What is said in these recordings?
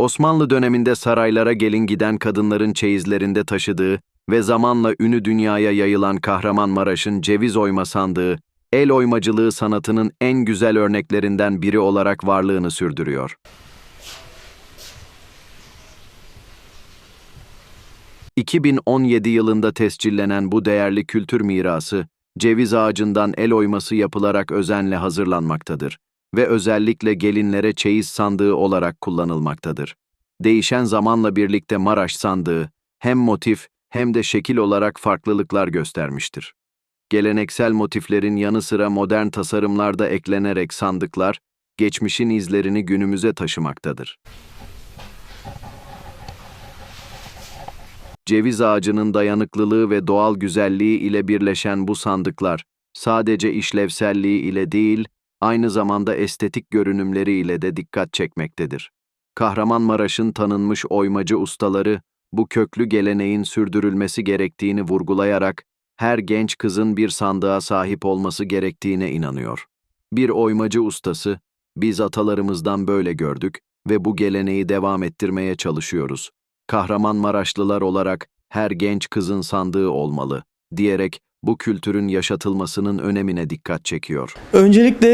Osmanlı döneminde saraylara gelin giden kadınların çeyizlerinde taşıdığı ve zamanla ünü dünyaya yayılan Kahramanmaraş'ın ceviz oyma sandığı, el oymacılığı sanatının en güzel örneklerinden biri olarak varlığını sürdürüyor. ...2017 yılında tescillenen bu değerli kültür mirası, ceviz ağacından el oyması yapılarak özenle hazırlanmaktadır ve özellikle gelinlere çeyiz sandığı olarak kullanılmaktadır. Değişen zamanla birlikte Maraş sandığı hem motif hem de şekil olarak farklılıklar göstermiştir. Geleneksel motiflerin yanı sıra modern tasarımlar da eklenerek sandıklar, geçmişin izlerini günümüze taşımaktadır. Ceviz ağacının dayanıklılığı ve doğal güzelliği ile birleşen bu sandıklar, sadece işlevselliği ile değil, aynı zamanda estetik görünümleri ile de dikkat çekmektedir. Kahramanmaraş'ın tanınmış oymacı ustaları, bu köklü geleneğin sürdürülmesi gerektiğini vurgulayarak, her genç kızın bir sandığa sahip olması gerektiğine inanıyor. Bir oymacı ustası, biz atalarımızdan böyle gördük ve bu geleneği devam ettirmeye çalışıyoruz. Kahramanmaraşlılar olarak her genç kızın sandığı olmalı, diyerek bu kültürün yaşatılmasının önemine dikkat çekiyor. Öncelikle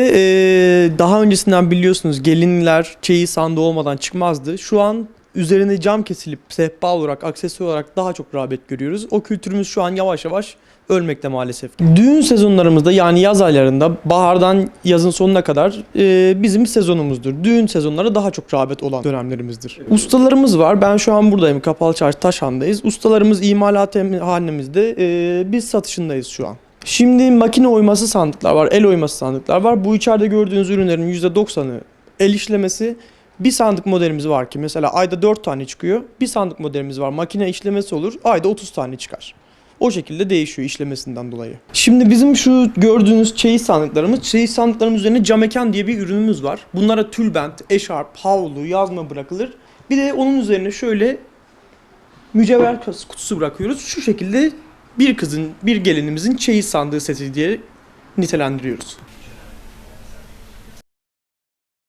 daha öncesinden biliyorsunuz gelinler çeyiz sandığı olmadan çıkmazdı. Şu an üzerine cam kesilip sehpa olarak, aksesuar olarak daha çok rağbet görüyoruz. O kültürümüz şu an yavaş yavaş ölmekte maalesef. Düğün sezonlarımızda yani yaz aylarında bahardan yazın sonuna kadar eee, bizim sezonumuzdur. Düğün sezonları daha çok rağbet olan dönemlerimizdir. Ustalarımız var. Ben şu an buradayım. Kapalı Çarşı Taşhan'dayız. Ustalarımız imalat hanemizde. Eee, biz satışındayız şu an. Şimdi makine oyması sandıklar var, el oyması sandıklar var. Bu içeride gördüğünüz ürünlerin %90'ı el işlemesi. Bir sandık modelimiz var ki mesela ayda 4 tane çıkıyor. Bir sandık modelimiz var makine işlemesi olur. Ayda 30 tane çıkar. O şekilde değişiyor işlemesinden dolayı. Şimdi bizim şu gördüğünüz çeyiz sandıklarımız, çeyiz sandıklarımız üzerine camekan diye bir ürünümüz var. Bunlara tülbent, eşarp, havlu, yazma bırakılır. Bir de onun üzerine şöyle mücevher kutusu bırakıyoruz. Şu şekilde bir kızın, bir gelinimizin çeyiz sandığı seti diye nitelendiriyoruz.